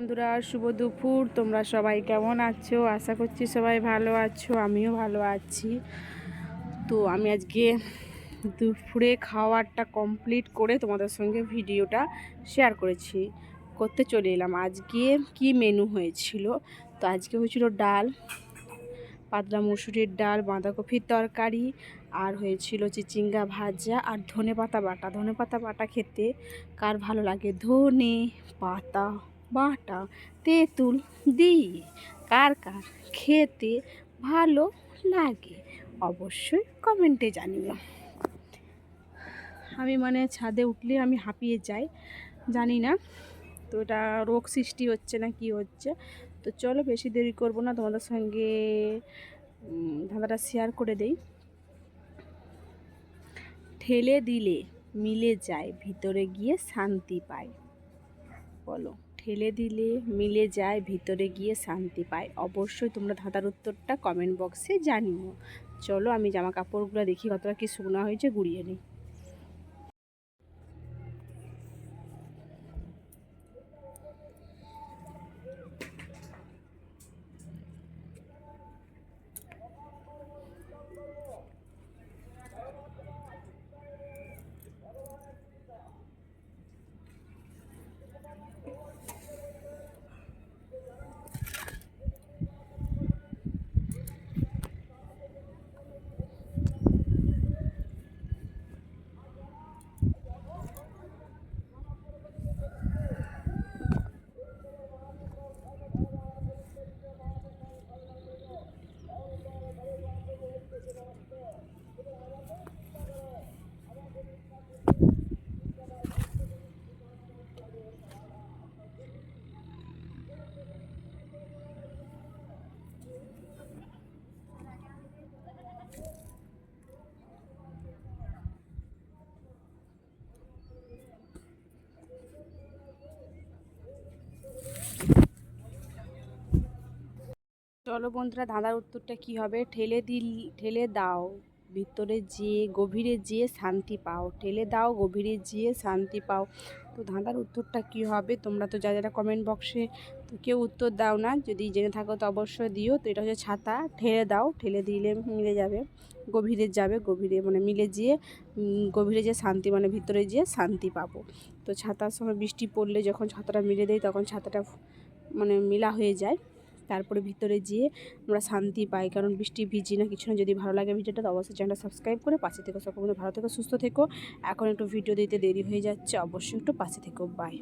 বন্ধুরা, শুভ দুপুর। তোমরা সবাই কেমন আছো? আশা করছি সবাই ভালো আছো, আমিও ভালো আছি। তো আমি আজকে দুপুরে খাওয়ারটা কমপ্লিট করে তোমাদের সঙ্গে ভিডিওটা শেয়ার করেছি, করতে চলে এলাম। আজকে কি মেনু হয়েছিল? তো আজকে হয়েছিল ডাল, পাতলা মুসুরির ডাল, বাঁধাকপির তরকারি, আর হয়েছিল চিচিঙ্গা ভাজা আর ধনে পাতা বাটা। ধনে পাতা বাটা খেতে কার ভালো লাগে? ধনে পাতা। বাটা তেঁতুল দিয়ে কার কার খেতে ভালো লাগে অবশ্যই কমেন্টে জানিও। আমি মানে ছাদে উঠলে আমি হাঁপিয়ে যাই, জানি না। তো এটা রোগ সৃষ্টি হচ্ছে না কি হচ্ছে। তো চলো বেশি দেরি করব না, তোমাদের সঙ্গে ধাঁধাটা শেয়ার করে দেই। ঠেলে দিলে মিলে যায়, ভিতরে গিয়ে শান্তি পায়। বলো। ঠেলে দিলে মিলে যায়, ভিতরে গিয়ে শান্তি পায়। অবশ্যই তোমরা ধাঁধার উত্তরটা কমেন্ট বক্সে জানিও। চলো আমি জামা কাপড়গুলো দেখি কতটা কি শুকনো হয়েছে, গুড়িয়ে নিই। চলো বন্ধুরা, ধাঁধার উত্তরটা কি হবে? ঠেলে দিল, ঠেলে দাও, ভিতরে যেয়ে, গভীরে যেয়ে শান্তি পাও। ঠেলে দাও, গভীরে যেয়ে শান্তি পাও। তো ধাঁধার উত্তরটা কি হবে? তোমরা তো যা যারা কমেন্ট বক্সে তো কেউ উত্তর দাও না, যদি জেনে থাকো তো অবশ্যই দিও। তো এটা হচ্ছে ছাতা, ঠেলে দাও, ঠেলে দিলে মিলে যাবে, গভীরে যাবে, গভীরে মানে মিলে যেয়ে গভীরে যে শান্তি মানে ভিতরে যেয়ে শান্তি পাবো। তো ছাতার সময় বৃষ্টি পড়লে যখন ছাতাটা মিলে দেয়, তখন ছাতাটা মানে মিলা হয়ে যায়। তারপরে ভিতরে যেয়ে আমরা শান্তি পাই, কারণ বৃষ্টি ভিজি না, কিছু না, যদি ভালো লাগে ভিডিওটা, তো অবশ্যই চ্যানেলটা সাবস্ক্রাইব করে পাশে থেকে। সকল ভালো থেকো, সুস্থ থেকো। এখন একটু ভিডিও দিতে দেরি হয়ে যাচ্ছে, অবশ্যই একটু পাশে থেকো। বাই